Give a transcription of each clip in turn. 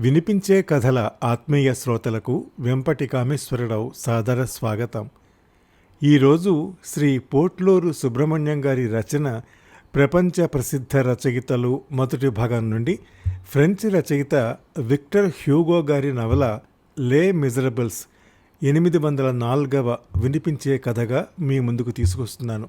వినిపించే కథల ఆత్మీయ శ్రోతలకు వెంపటి కామేశ్వరరావు సాదర స్వాగతం. ఈరోజు శ్రీ పోట్లూరు సుబ్రహ్మణ్యం గారి రచన ప్రపంచ ప్రసిద్ధ రచయితలు మొదటి భాగం నుండి ఫ్రెంచ్ రచయిత విక్టర్ హ్యూగో గారి నవల లే మిజరబుల్స్ ఎనిమిది వందల నాలుగవ వినిపించే కథగా మీ ముందుకు తీసుకొస్తున్నాను.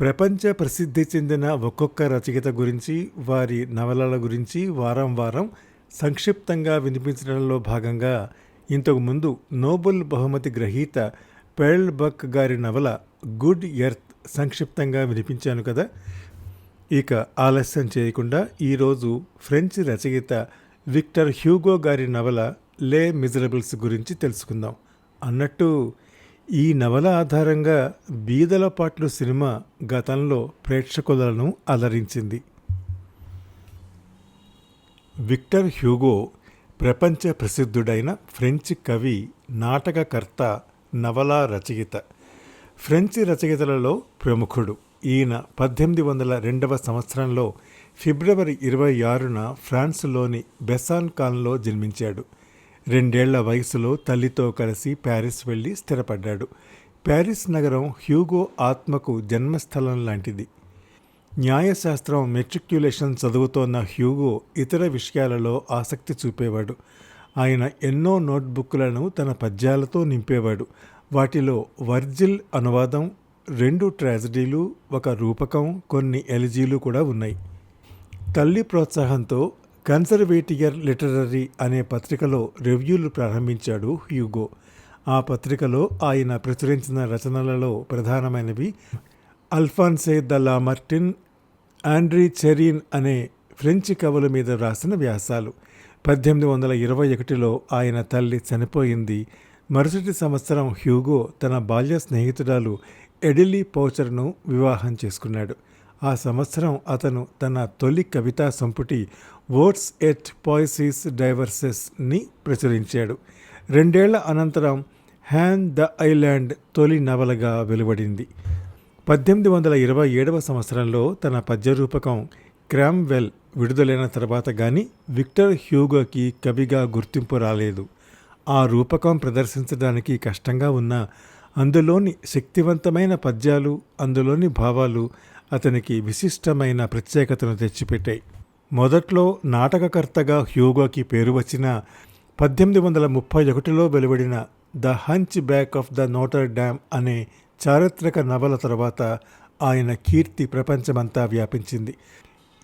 ప్రపంచ ప్రసిద్ధి చెందిన ఒక్కొక్క రచయిత గురించి వారి నవలల గురించి వారం వారం సంక్షిప్తంగా వినిపించడంలో భాగంగా ఇంతకుముందు నోబెల్ బహుమతి గ్రహీత పెర్ల్ బక్ గారి నవల గుడ్ ఎర్త్ సంక్షిప్తంగా వినిపించాను కదా. ఇక ఆలస్యం చేయకుండా ఈరోజు ఫ్రెంచ్ రచయిత విక్టర్ హ్యూగో గారి నవల లే మిజరబుల్స్ గురించి తెలుసుకుందాం. అన్నట్టు ఈ నవల ఆధారంగా బీదల పాటలు సినిమా గతంలో ప్రేక్షకులను అలరించింది. విక్టర్ హ్యూగో ప్రపంచ ప్రసిద్ధుడైన ఫ్రెంచ్ కవి నాటకకర్త నవలా రచయిత. ఫ్రెంచ్ రచయితలలో ప్రముఖుడు. ఈయన పద్దెనిమిది వందల రెండవ సంవత్సరంలో ఫిబ్రవరి ఇరవై ఆరున ఫ్రాన్స్లోని బెసాన్ కాన్లో జన్మించాడు. రెండేళ్ళ వయసులో తల్లితో కలిసి ప్యారిస్ వెళ్ళి స్థిరపడ్డాడు. ప్యారిస్ నగరం హ్యూగో ఆత్మకు జన్మస్థలం లాంటిది. న్యాయశాస్త్రం మెట్రిక్యులేషన్ చదువుతోన్న హ్యూగో ఇతర విషయాలలో ఆసక్తి చూపేవాడు. ఆయన ఎన్నో నోట్బుక్లను తన పద్యాలతో నింపేవాడు. వాటిలో వర్జిల్ అనువాదం రెండు ట్రాజడీలు ఒక రూపకం కొన్ని ఎలిజీలు కూడా ఉన్నాయి. తల్లి ప్రోత్సాహంతో కన్సర్వేటియర్ లిటరరీ అనే పత్రికలో రివ్యూలు ప్రారంభించాడు హ్యూగో. ఆ పత్రికలో ఆయన ప్రచురించిన రచనలలో ప్రధానమైనవి అల్ఫాన్సే ద లా మర్టిన్ ఆండ్రీ చెరీన్ అనే ఫ్రెంచ్ కవుల మీద వ్రాసిన వ్యాసాలు. పద్దెనిమిది వందల ఇరవై ఒకటిలో ఆయన తల్లి చనిపోయింది. మరుసటి సంవత్సరం హ్యూగో తన బాల్య స్నేహితురాలు ఎడిలీ పౌచర్ను వివాహం చేసుకున్నాడు. ఆ సంవత్సరం అతను తన తొలి కవితా సంపుటి వర్డ్స్ ఎట్ పాయిసీస్ డైవర్సెస్ని ప్రచురించాడు. రెండేళ్ళ అనంతరం హ్యాన్ ద ఐలాండ్ తొలి నవలగా వెలువడింది. పద్దెనిమిది వందల ఇరవై ఏడవ సంవత్సరంలో తన పద్యరూపకం క్రామ్వెల్ విడుదలైన తర్వాత కానీ విక్టర్ హ్యూగోకి కవిగా గుర్తింపు రాలేదు. ఆ రూపకం ప్రదర్శించడానికి కష్టంగా ఉన్న అందులోని శక్తివంతమైన పద్యాలు అందులోని భావాలు అతనికి విశిష్టమైన ప్రత్యేకతను తెచ్చిపెట్టాయి. మొదట్లో నాటకకర్తగా హ్యూగోకి పేరు వచ్చిన పద్దెనిమిది వందల ముప్పై ఒకటిలో వెలువడిన the hunchback of the Notre Dame అనే చారిత్రక నవల తర్వాత ఆయన కీర్తి ప్రపంచమంతా వ్యాపించింది.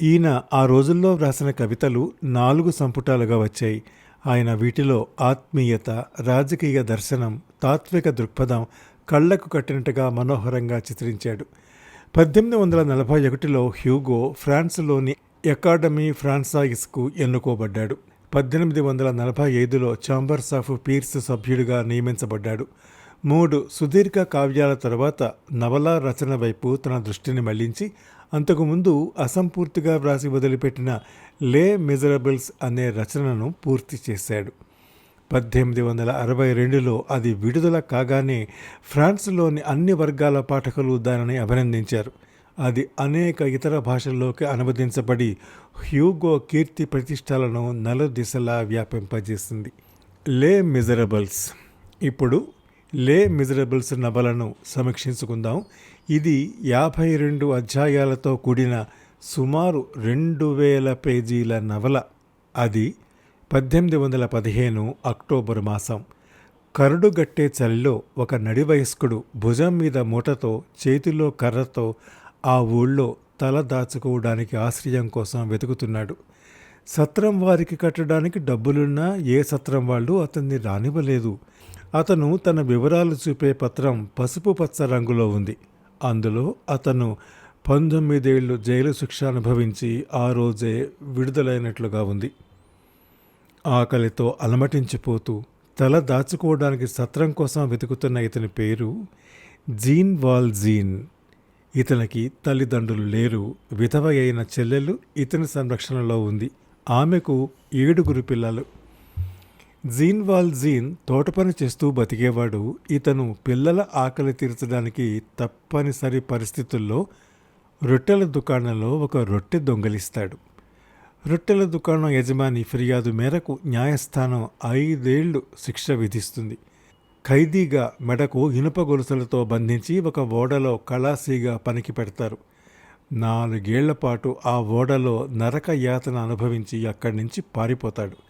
ఈయన ఆ రోజుల్లో వ్రాసిన కవితలు నాలుగు సంపుటాలుగా వచ్చాయి. ఆయన వీటిలో ఆత్మీయత రాజకీయ దర్శనం తాత్విక దృక్పథం కళ్ళకు కట్టినట్టుగా మనోహరంగా చిత్రించాడు. పద్దెనిమిది వందల నలభై ఒకటిలో హ్యూగో ఫ్రాన్స్లోని అకాడమీ ఫ్రాన్సాయిస్కు ఎన్నుకోబడ్డాడు. పద్దెనిమిది వందల నలభై ఐదులో ఛాంబర్స్ ఆఫ్ పీర్స్ సభ్యుడిగా నియమించబడ్డాడు. మూడు సుదీర్ఘ కావ్యాల తర్వాత నవలా రచన వైపు తన దృష్టిని మళ్ళించి అంతకుముందు అసంపూర్తిగా వ్రాసి వదిలిపెట్టిన లే మిజరబుల్స్ అనే రచనను పూర్తి చేశాడు. పద్దెనిమిది వందల అరవై రెండులో అది విడుదల కాగానే ఫ్రాన్స్లోని అన్ని వర్గాల పాఠకులు దానిని అభినందించారు. అది అనేక ఇతర భాషల్లోకి అనువదించబడి హ్యూగో కీర్తి ప్రతిష్టలను నలుదిశలా వ్యాపింపజేసింది. లే మిజరబుల్స్. ఇప్పుడు లే మిజరబుల్స్ నవలను సమీక్షించుకుందాం. ఇది యాభై రెండు అధ్యాయాలతో కూడిన సుమారు రెండు వేల పేజీల నవల. అది పద్దెనిమిది వందల పదిహేను అక్టోబర్ మాసం. కరుడుగట్టే చలిలో ఒక నడివయస్కుడు భుజం మీద మూటతో చేతిలో కర్రతో ఆ ఊళ్ళో తల దాచుకోవడానికి ఆశ్రయం కోసం వెతుకుతున్నాడు. సత్రం వారికి కట్టడానికి డబ్బులున్నా ఏ సత్రం వాళ్ళు అతన్ని రానివ్వలేదు. అతను తన వివరాలు చూపే పత్రం పసుపు పచ్చ రంగులో ఉంది. అందులో అతను పంతొమ్మిదేళ్ళు జైలు శిక్ష అనుభవించి ఆ రోజే విడుదలైనట్లుగా ఉంది. ఆకలితో అలమటించిపోతూ తల దాచుకోవడానికి సత్రం కోసం వెతుకుతున్న ఇతని పేరు జీన్ వాల్ జీన్. ఇతనికి తల్లిదండ్రులు లేరు. విధవ అయిన చెల్లెలు ఇతని సంరక్షణలో ఉంది. ఆమెకు ఏడుగురు పిల్లలు. జీన్ వాల్ జీన్ తోటపని చేస్తూ బతికేవాడు. ఇతను పిల్లల ఆకలి తీర్చడానికి తప్పనిసరి పరిస్థితుల్లో రొట్టెల దుకాణంలో ఒక రొట్టె దొంగలిస్తాడు. రొట్టెల దుకాణం యజమాని ఫిర్యాదు మేరకు న్యాయస్థానం ఐదేళ్ళు శిక్ష విధిస్తుంది. ఖైదీగా మెడకు ఇనుప గొలుసులతో బంధించి ఒక ఓడలో కళాసీగా పనికి పెడతారు. నాలుగేళ్ళ పాటు ఆ ఓడలో నరక యాతన అనుభవించి అక్కడి నుంచి పారిపోతాడు.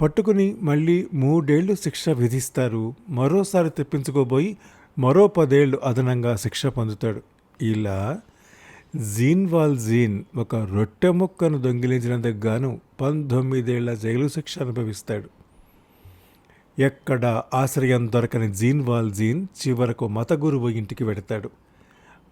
పట్టుకుని మళ్ళీ మూడేళ్ళు శిక్ష విధిస్తారు. మరోసారి తెప్పించుకోబోయి మరో పదేళ్ళు అదనంగా శిక్ష పొందుతాడు. ఇలా జీన్ వాల్ జీన్ ఒక రొట్టె ముక్కను దొంగిలించినందుకు గాను పంతొమ్మిదేళ్ళ జైలు శిక్ష అనుభవిస్తాడు. ఎక్కడ ఆశ్రయం దొరకని జీన్ వాల్ జీన్ చివరకు మత గురువు ఇంటికి వెడతాడు.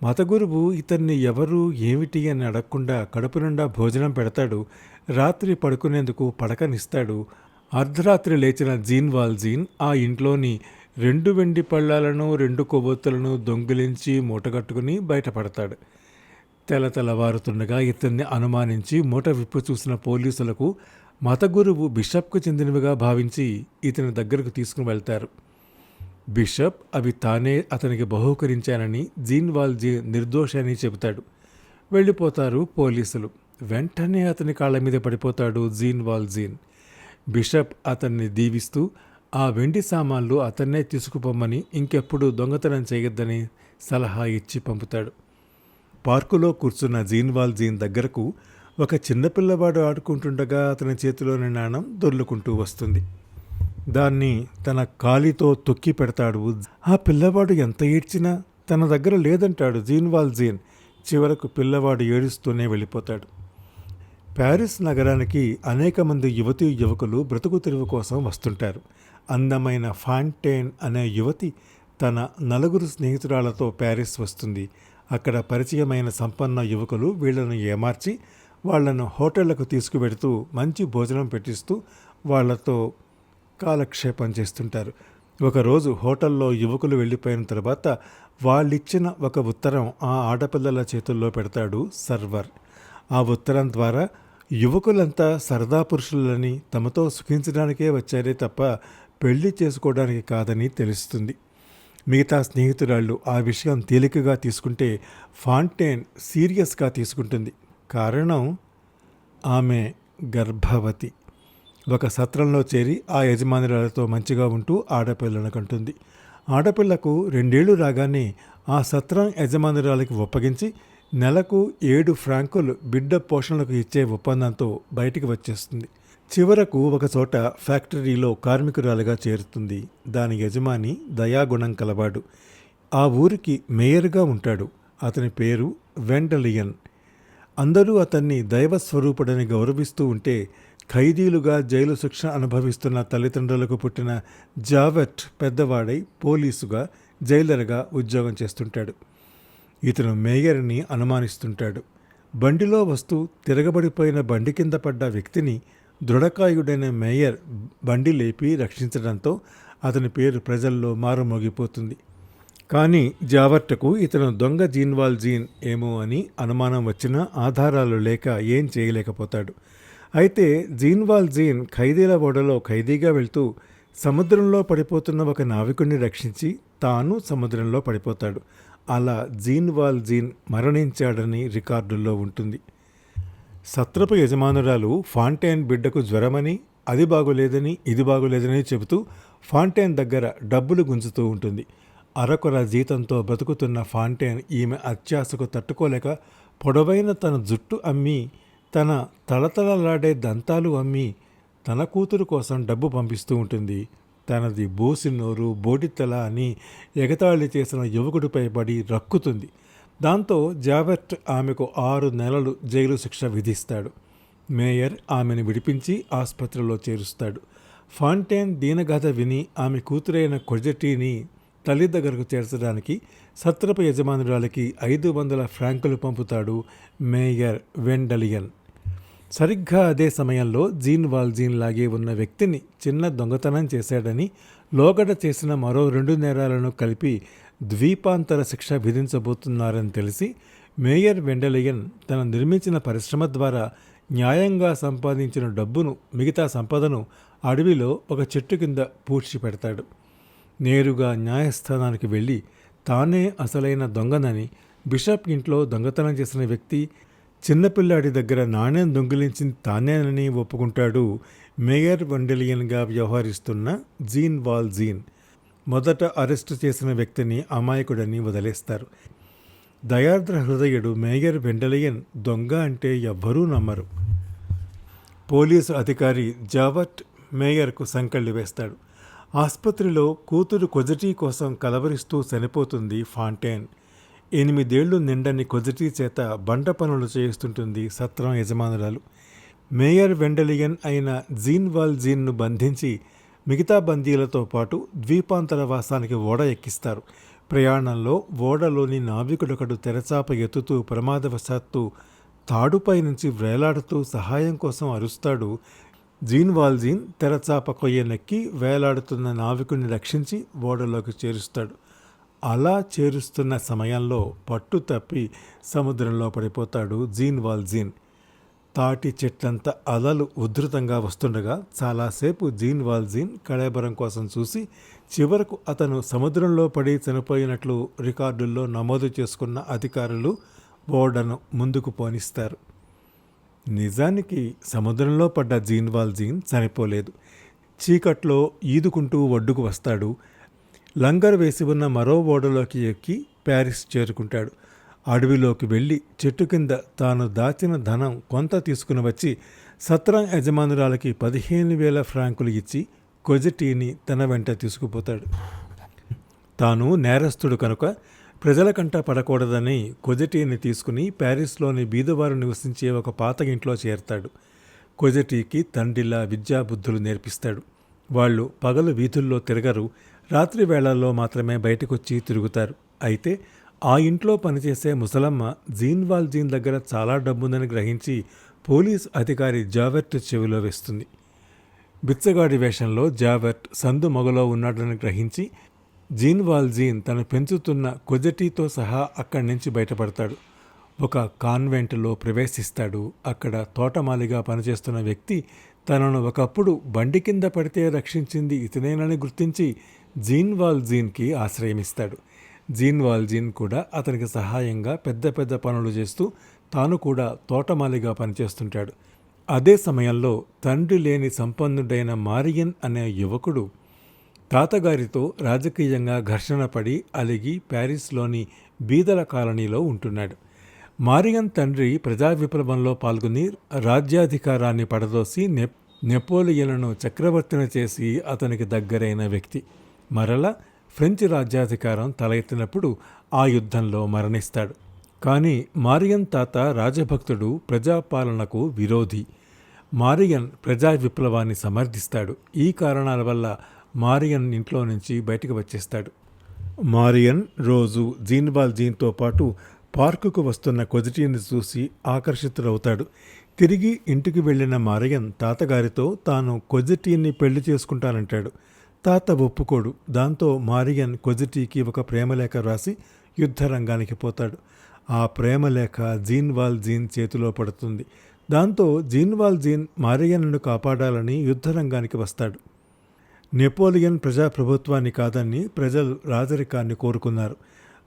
మత గురువు ఇతన్ని ఎవరు ఏమిటి అని అడగకుండా కడుపు నిండా భోజనం పెడతాడు. రాత్రి పడుకునేందుకు పడకనిస్తాడు. అర్ధరాత్రి లేచిన జీన్ వాల్ జీన్ ఆ ఇంట్లోని రెండు వెండి పళ్ళాలను రెండు కొవ్వొత్తులను దొంగిలించి మూటగట్టుకుని బయటపడతాడు. తెల తెల్లవారుతుండగా ఇతన్ని అనుమానించి మూట విప్పు చూసిన పోలీసులకు మత గురువు బిషప్కు చెందినవిగా భావించి ఇతని దగ్గరకు తీసుకుని వెళ్తారు. బిషప్ అవి తానే అతనికి బహూకరించానని జీన్ వాల్జీ నిర్దోషని చెబుతాడు. వెళ్ళిపోతారు పోలీసులు. వెంటనే అతని కాళ్ళ మీద పడిపోతాడు జీన్ వాల్జీన్ బిషప్ అతన్ని దీవిస్తూ ఆ వెండి సామాన్లు అతన్నే తీసుకుపోమ్మని ఇంకెప్పుడు దొంగతనం చేయొద్దని సలహా ఇచ్చి పంపుతాడు. పార్కులో కూర్చున్న జీన్వాల్ జీన్ దగ్గరకు ఒక చిన్నపిల్లవాడు ఆడుకుంటుండగా అతని చేతిలోని నాణం దొర్లుకుంటూ వస్తుంది. దాన్ని తన కాలితో తొక్కి పెడతాడు ఆ పిల్లవాడు ఎంత ఏడ్చినా తన దగ్గర లేదంటాడు జీన్వాల్ జీన్. చివరకు పిల్లవాడు ఏడుస్తూనే వెళ్ళిపోతాడు. ప్యారిస్ నగరానికి అనేక మంది యువతీ యువకులు బ్రతుకు తెరువు కోసం వస్తుంటారు. అందమైన ఫాంటైన్ అనే యువతి తన నలుగురు స్నేహితురాలతో ప్యారిస్ వస్తుంది. అక్కడ పరిచయమైన సంపన్న యువకులు వీళ్ళను ఏమార్చి వాళ్ళను హోటళ్ళకు తీసుకువెడుతూ మంచి భోజనం పెట్టిస్తూ వాళ్ళతో కాలక్షేపం చేస్తుంటారు. ఒకరోజు హోటల్లో యువకులు వెళ్ళిపోయిన తర్వాత వాళ్ళిచ్చిన ఒక ఉత్తరం ఆ ఆడపిల్లల చేతుల్లో పెడతాడు సర్వర్. ఆ ఉత్తరం ద్వారా యువకులంతా సరదా పురుషులని తమతో సుఖించడానికే వచ్చారే తప్ప పెళ్ళి చేసుకోవడానికి కాదని తెలుస్తుంది. మిగతా స్నేహితురాళ్ళు ఆ విషయం తేలికగా తీసుకుంటే ఫాంటైన్ సీరియస్గా తీసుకుంటుంది. కారణం ఆమె గర్భవతి. ఒక సత్రంలో చేరి ఆ యజమానురాలతో మంచిగా ఉంటూ ఆడపిల్లను కంటుంది. ఆడపిల్లకు రెండేళ్ళు రాగానే ఆ సత్రం యజమానురాలకి ఒప్పగించి నెలకు ఏడు ఫ్రాంకులు బిడ్డ పోషణలకు ఇచ్చే ఒప్పందంతో బయటికి వచ్చేస్తుంది. చివరకు ఒకచోట ఫ్యాక్టరీలో కార్మికురాలుగా చేరుతుంది. దాని యజమాని దయాగుణం కలవాడు. ఆ ఊరికి మేయర్గా ఉంటాడు. అతని పేరు వెండలియన్. అందరూ అతన్ని దైవస్వరూపుడని గౌరవిస్తూ ఉంటే ఖైదీలుగా జైలు శిక్ష అనుభవిస్తున్న తల్లిదండ్రులకు పుట్టిన జావెట్ పెద్దవాడై పోలీసుగా జైలర్గా ఉద్యోగం చేస్తుంటాడు. ఇతను మేయర్ని అనుమానిస్తుంటాడు. బండిలో వస్తూ తిరగబడిపోయిన బండి కింద పడ్డ వ్యక్తిని దృఢకాయుడైన మేయర్ బండి లేపి రక్షించడంతో అతని పేరు ప్రజల్లో మారుమోగిపోతుంది. కానీ జావర్టకు ఇతను దొంగ జీన్వాల్ జీన్ ఏమో అని అనుమానం వచ్చినా ఆధారాలు లేక ఏం చేయలేకపోతాడు. అయితే జీన్వాల్ జీన్ ఖైదీల ఓడలో ఖైదీగా వెళ్తూ సముద్రంలో పడిపోతున్న ఒక నావికుడిని రక్షించి తాను సముద్రంలో పడిపోతాడు. అలా జీన్వాల్ జీన్ మరణించాడని రికార్డుల్లో ఉంటుంది. సత్రపు యజమానురాలు ఫాంటైన్ బిడ్డకు జ్వరమని అది బాగోలేదని ఇది బాగోలేదని చెబుతూ ఫాంటైన్ దగ్గర డబ్బులు గుంజుతూ ఉంటుంది. అరకొర జీతంతో బ్రతుకుతున్న ఫాంటైన్ ఈమె అత్యాశకు తట్టుకోలేక పొడవైన తన జుట్టు అమ్మి తన తలతలలాడే దంతాలు అమ్మి తన కూతురు కోసం డబ్బు పంపిస్తూ ఉంటుంది. తనది బోసి నోరు బోడితల అని ఎగతాళి చేసిన యువకుడిపై పడి రక్కుతుంది. దాంతో జావెట్ ఆమెకు ఆరు నెలలు జైలు శిక్ష విధిస్తాడు. మేయర్ ఆమెను విడిపించి ఆసుపత్రిలో చేరుస్తాడు. ఫాంటైన్ దీనగాథ విని ఆమె కూతురైన కొజటీని తల్లి దగ్గరకు చేర్చడానికి సత్రపు యజమానురాలకి ఐదు వందల ఫ్రాంకులు పంపుతాడు మేయర్ వెండలియన్. సరిగ్గా అదే సమయంలో జీన్ వాల్జీన్ లాగే ఉన్న వ్యక్తిని చిన్న దొంగతనం చేశాడని లోగడ చేసిన మరో రెండు నేరాలను కలిపి ద్వీపాంతర శిక్ష విధించబోతున్నారని తెలిసి మేయర్ వెండలియన్ తన నిర్మించిన పరిశ్రమ ద్వారా న్యాయంగా సంపాదించిన డబ్బును మిగతా సంపదను అడవిలో ఒక చెట్టు కింద పూడ్చి పెడతాడు. నేరుగా న్యాయస్థానానికి వెళ్ళి తానే అసలైన దొంగనని బిషప్ ఇంట్లో దొంగతనం చేసిన వ్యక్తి చిన్నపిల్లాడి దగ్గర నాణ్యం దొంగిలించింది తానేనని ఒప్పుకుంటాడు మేయర్ వండెలియన్గా వ్యవహరిస్తున్న జీన్ వాల్ జీన్. మొదట అరెస్టు చేసిన వ్యక్తిని అమాయకుడని వదిలేస్తారు. దయార్ద్ర హృదయుడు మేయర్ వెండలియన్ దొంగ అంటే ఎవ్వరూ నమ్మరు. పోలీసు అధికారి జావట్ మేయర్కు సంకళ్ళు వేస్తాడు. ఆసుపత్రిలో కూతురు కొజటీ కోసం కలవరిస్తూ చనిపోతుంది ఫాంటైన్. ఎనిమిదేళ్ళు నిండని కొజటీ చేత బండ పనులు చేయిస్తుంటుంది సత్రం యజమానురాలు. మేయర్ వెండలియన్ అయిన జీన్ వాల్ జీన్ను బంధించి మిగతా బందీలతో పాటు ద్వీపాంతర వాసానికి ఓడ ఎక్కిస్తారు. ప్రయాణంలో ఓడలోని నావికుడొకడు తెరచాప ఎత్తుతూ ప్రమాదవశాత్తు తాడుపై నుంచి వేలాడుతూ సహాయం కోసం అరుస్తాడు. జీన్ వాల్జీన్ తెరచాప కొయ్యనెక్కి వేలాడుతున్న నావికుడిని రక్షించి ఓడలోకి చేరుస్తాడు. అలా చేరుస్తున్న సమయంలో పట్టు తప్పి సముద్రంలో పడిపోతాడు జీన్ వాల్జీన్ తాటి చెట్లంత అలలు ఉధృతంగా వస్తుండగా చాలాసేపు జీన్ వాల్జీన్ కళేబరం కోసం చూసి చివరకు అతను సముద్రంలో పడి చనిపోయినట్లు రికార్డుల్లో నమోదు చేసుకున్న అధికారులు బోర్డను ముందుకు పోనిస్తారు. నిజానికి సముద్రంలో పడ్డ జీన్ వాల్జీన్ చనిపోలేదు. చీకట్లో ఈదుకుంటూ ఒడ్డుకు వస్తాడు. లంగర్ వేసి ఉన్న మరో ఓడలోకి ఎక్కి ప్యారిస్ చేరుకుంటాడు. అడవిలోకి వెళ్ళి చెట్టు కింద తాను దాచిన ధనం కొంత తీసుకుని వచ్చి సత్రం యజమానురాలకి పదిహేను వేల ఫ్రాంకులు ఇచ్చి కొజటీని తన వెంట తీసుకుపోతాడు. తాను నేరస్తుడు కనుక ప్రజల కంట పడకూడదని కొజటీని తీసుకుని ప్యారిస్లోని బీదవారు నివసించే ఒక పాత ఇంట్లో చేరతాడు. కొజటీకి తండ్రిలా విద్యాబుద్ధులు నేర్పిస్తాడు. వాళ్ళు పగలు వీధుల్లో తిరగరు రాత్రి వేళల్లో మాత్రమే బయటకొచ్చి తిరుగుతారు. అయితే ఆ ఇంట్లో పనిచేసే ముసలమ్మ జీన్వాల్ జీన్ దగ్గర చాలా డబ్బుందని గ్రహించి పోలీస్ అధికారి జావెర్ట్ చెవిలో వేస్తుంది. బిచ్చగాడి వేషంలో జావర్ట్ సందు మొగలో ఉన్నాడని గ్రహించి జీన్ వాల్ జీన్ తను పెంచుతున్న కొజటీతో సహా అక్కడి నుంచి బయటపడతాడు. ఒక కాన్వెంట్లో ప్రవేశిస్తాడు. అక్కడ తోటమాలిగా పనిచేస్తున్న వ్యక్తి తనను ఒకప్పుడు బండి కింద పడితే రక్షించింది ఇతనేనని గుర్తించి జీన్ వాల్ జీన్కి ఆశ్రయమిస్తాడు. జీన్ వాల్ జీన్ కూడా అతనికి సహాయంగా పెద్ద పెద్ద పనులు చేస్తూ తాను కూడా తోటమాలిగా పనిచేస్తుంటాడు. అదే సమయంలో తండ్రి లేని సంపన్నుడైన మారియన్ అనే యువకుడు తాతగారితో రాజకీయంగా ఘర్షణ పడి అలిగి ప్యారిస్లోని బీదల కాలనీలో ఉంటున్నాడు. మారియన్ తండ్రి ప్రజా విప్లవంలో పాల్గొని రాజ్యాధికారాన్ని పడదోసి నెప్ నెపోలియన్ను చక్రవర్తిని చేసి అతనికి దగ్గరైన వ్యక్తి. మరల ఫ్రెంచ్ రాజ్యాధికారం తల ఎత్తినప్పుడు ఆ యుద్ధంలో మరణిస్తాడు. కానీ మారియన్ తాత రాజభక్తుడు ప్రజాపాలనకు విరోధి. మారియన్ ప్రజా విప్లవాన్ని సమర్థిస్తాడు. ఈ కారణాల వల్ల మారియన్ ఇంట్లో నుంచి బయటకు వచ్చేస్తాడు. మారియన్ రోజు జీన్వాల్ జీన్తో పాటు పార్కుకు వస్తున్న కొజిటీని చూసి ఆకర్షితుడవుతాడు. తిరిగి ఇంటికి వెళ్ళిన మారియన్ తాతగారితో తాను కొజిటీని పెళ్ళి చేసుకుంటానంటాడు. తాత ఒప్పుకోడు. దాంతో మారియన్ కొజిటీకి ఒక ప్రేమలేఖ రాసి యుద్ధరంగానికి పోతాడు. ఆ ప్రేమలేఖ జీన్వాల్ జీన్ చేతిలో పడుతుంది. దాంతో జీన్వాల్ జీన్ మారియన్ను కాపాడాలని యుద్ధరంగానికి వస్తాడు. నెపోలియన్ ప్రజాప్రభుత్వాన్ని కాదని ప్రజలు రాజరికాన్ని కోరుకున్నారు.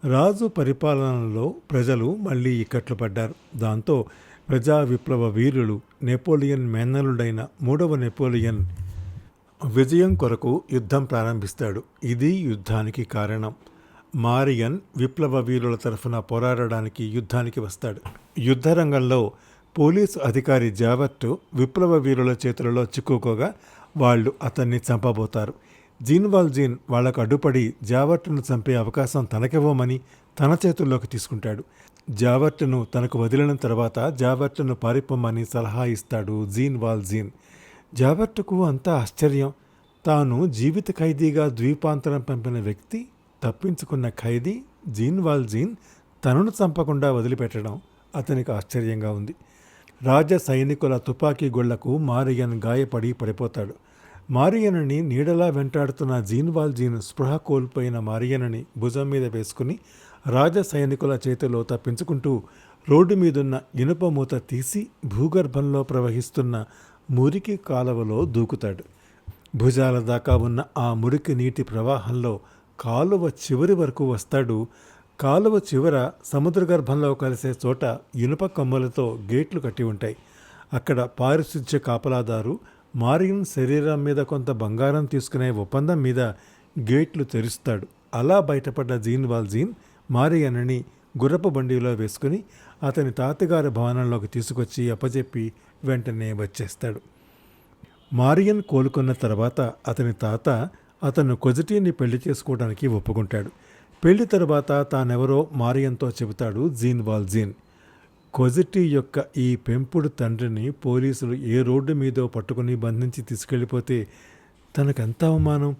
రాజు పరిపాలనలో ప్రజలు మళ్ళీ ఇక్కట్లు పడ్డారు. దాంతో ప్రజా విప్లవ వీరులు నెపోలియన్ మేనలుడైన మూడవ నెపోలియన్ విజయం కొరకు యుద్ధం ప్రారంభిస్తాడు. ఇది యుద్ధానికి కారణం. మారియన్ విప్లవ వీరుల తరఫున పోరాడడానికి యుద్ధానికి వస్తాడు. యుద్ధరంగంలో పోలీసు అధికారి జావట్ విప్లవ వీరుల చేతులలో చిక్కుకోగా వాళ్ళు అతన్ని చంపబోతారు. జీన్వాల్ జీన్ వాళ్ళకు అడ్డుపడి జావర్ట్ను చంపే అవకాశం తనకివ్వమని తన చేతుల్లోకి తీసుకుంటాడు. జావర్ట్ను తనకు వదిలిన తర్వాత జావర్ట్ను పారిపోమ్మని సలహా ఇస్తాడు జీన్. వాల్ జాబర్టుకు అంతా ఆశ్చర్యం. తాను జీవిత ఖైదీగా ద్వీపాంతరం పంపిన వ్యక్తి తప్పించుకున్న ఖైదీ జీన్ వాల్ జీన్ తనను చంపకుండా వదిలిపెట్టడం అతనికి ఆశ్చర్యంగా ఉంది. రాజ సైనికుల తుపాకీ గొళ్ళకు మారియన్ గాయపడి పడిపోతాడు. మారియనని నీడలా వెంటాడుతున్న జీన్వాల్ జీన్ స్పృహ కోల్పోయిన మారియనని భుజం మీద వేసుకుని రాజ సైనికుల చేతిలో తప్పించుకుంటూ రోడ్డు మీదున్న ఇనుప మూత తీసి భూగర్భంలో ప్రవహిస్తున్న మురికి కాలువలో దూకుతాడు. భుజాల దాకా ఉన్న ఆ మురికి నీటి ప్రవాహంలో కాలువ చివరి వరకు వస్తాడు. కాలువ చివర సముద్ర గర్భంలో కలిసే చోట ఇనుప కొమ్మలతో గేట్లు కట్టి ఉంటాయి. అక్కడ పారిశుధ్య కాపలాదారు మారియన్ శరీరం మీద కొంత బంగారం తీసుకునే ఒప్పందం మీద గేట్లు తెరుస్తాడు. అలా బయటపడ్డ జీన్ వాల్జీన్ మారియనని గుర్రపు బండిలో వేసుకుని అతని తాతగారి భవనంలోకి తీసుకొచ్చి అప్పచెప్పి వెంటనే వచ్చేస్తాడు. మారియన్ కోలుకున్న తర్వాత అతని తాత అతను కొజటీని పెళ్ళి చేసుకోవడానికి ఒప్పుకుంటాడు. పెళ్ళి తర్వాత తానెవరో మారియన్తో చెబుతాడు జీన్ వాల్జీన్. కొజిటీ యొక్క ఈ పెంపుడు తండ్రిని పోలీసులు ఏ రోడ్డు మీదో పట్టుకుని బంధించి తీసుకెళ్ళిపోతే తనకెంత అవమానం?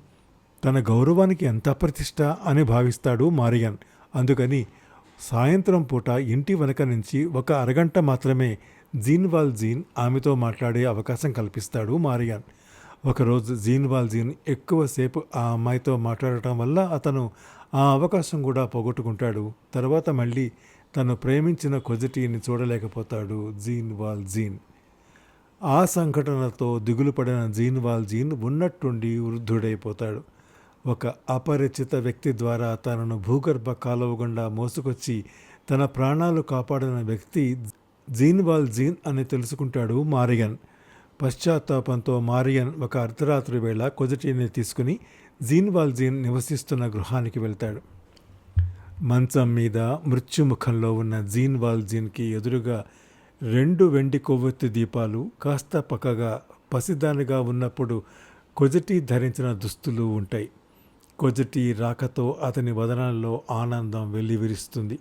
తన గౌరవానికి ఎంత అప్రతిష్ట అని భావిస్తాడు మారియన్. అందుకని సాయంత్రం పూట ఇంటి వెనక నుంచి ఒక అరగంట మాత్రమే జీన్ వాల్ జీన్ ఆమెతో మాట్లాడే అవకాశం కల్పిస్తాడు మారియాన్. ఒకరోజు జీన్ వాల్ జీన్ ఎక్కువసేపు ఆ అమ్మాయితో మాట్లాడటం వల్ల అతను ఆ అవకాశం కూడా పోగొట్టుకుంటాడు. తర్వాత మళ్ళీ తను ప్రేమించిన కొజటీని చూడలేకపోతాడు జీన్ వాల్ జీన్. ఆ సంఘటనతో దిగులు పడిన జీన్ వాల్ జీన్ ఉన్నట్టుండి వృద్ధుడైపోతాడు. ఒక అపరిచిత వ్యక్తి ద్వారా తనను భూగర్భ కాలువ గుండా మోసుకొచ్చి తన ప్రాణాలు కాపాడిన వ్యక్తి జీన్ వాల్ జీన్ అని తెలుసుకుంటాడు మారియన్ పశ్చాత్తాపంతో మారియన్ ఒక అర్ధరాత్రి వేళ కొజటిని తీసుకుని జీన్ వాల్ జీన్ నివసిస్తున్న గృహానికి వెళ్తాడు. మంచం మీద మృత్యుముఖంలో ఉన్న జీన్ వాల్ జీన్కి ఎదురుగా రెండు వెండి కొవ్వొత్తి దీపాలు కాస్త పక్కగా పసిదానిగా ఉన్నప్పుడు కొజటి ధరించిన దుస్తులు ఉంటాయి. కొజటి రాకతో అతని వదనాల్లో ఆనందం వెల్లివిరుస్తుంది.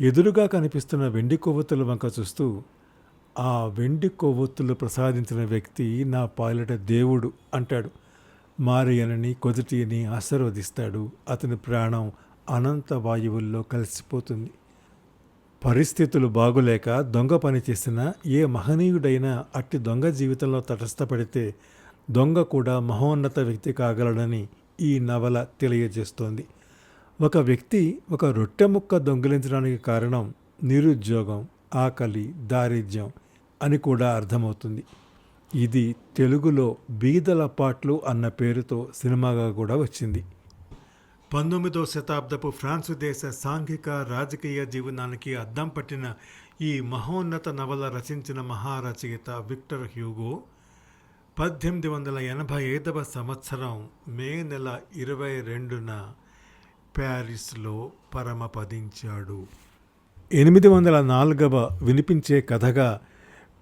ఎదురుగా కనిపిస్తున్న వెండి కొవ్వొత్తుల వంక చూస్తూ ఆ వెండి కొవ్వొత్తులు ప్రసాదించిన వ్యక్తి నా పాలిట దేవుడు అంటాడు. మారియనని కొదుటిని ఆశీర్వదిస్తాడు. అతని ప్రాణం అనంత వాయువుల్లో కలిసిపోతుంది. పరిస్థితులు బాగులేక దొంగ పని చేసిన ఏ మహనీయుడైనా అట్టి దొంగ జీవితంలో తటస్థపడితే దొంగ కూడా మహోన్నత వ్యక్తి కాగలడని ఈ నవల తెలియజేస్తోంది. ఒక వ్యక్తి ఒక రొట్టె ముక్క దొంగిలించడానికి కారణం నిరుద్యోగం ఆకలి దారిద్ర్యం అని కూడా అర్థమవుతుంది. ఇది తెలుగులో బీదల పాట్లు అన్న పేరుతో సినిమాగా కూడా వచ్చింది. పంతొమ్మిదో శతాబ్దపు ఫ్రాన్సు దేశ సాంఘిక రాజకీయ జీవనానికి అద్దం పట్టిన ఈ మహోన్నత నవల రచించిన మహారచయిత విక్టర్ హ్యూగో పద్దెనిమిది వందల ఎనభై ఐదవ సంవత్సరం మే నెల ఇరవై రెండున ప్యారిస్లో పరమపదించాడు. ఎనిమిది వందల నాలుగవ వినిపించే కథగా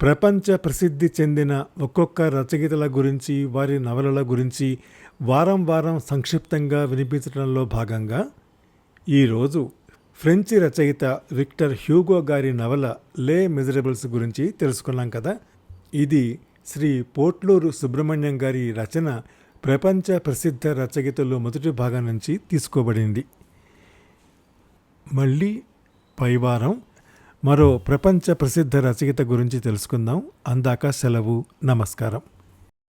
ప్రపంచ ప్రసిద్ధి చెందిన ఒక్కొక్క రచయితల గురించి వారి నవలల గురించి వారం వారం సంక్షిప్తంగా వినిపించడంలో భాగంగా ఈరోజు ఫ్రెంచి రచయిత విక్టర్ హ్యూగో గారి నవల లే మెజరబుల్స్ గురించి తెలుసుకున్నాం కదా. ఇది శ్రీ పోట్లూరు సుబ్రహ్మణ్యం గారి రచన ప్రపంచ ప్రసిద్ధ రచయితలు మొదటి భాగం నుంచి తీసుకోబడింది. మళ్ళీ పైవారం మరో ప్రపంచ ప్రసిద్ధ రచయిత గురించి తెలుసుకుందాం. అందాక సెలవు. నమస్కారం.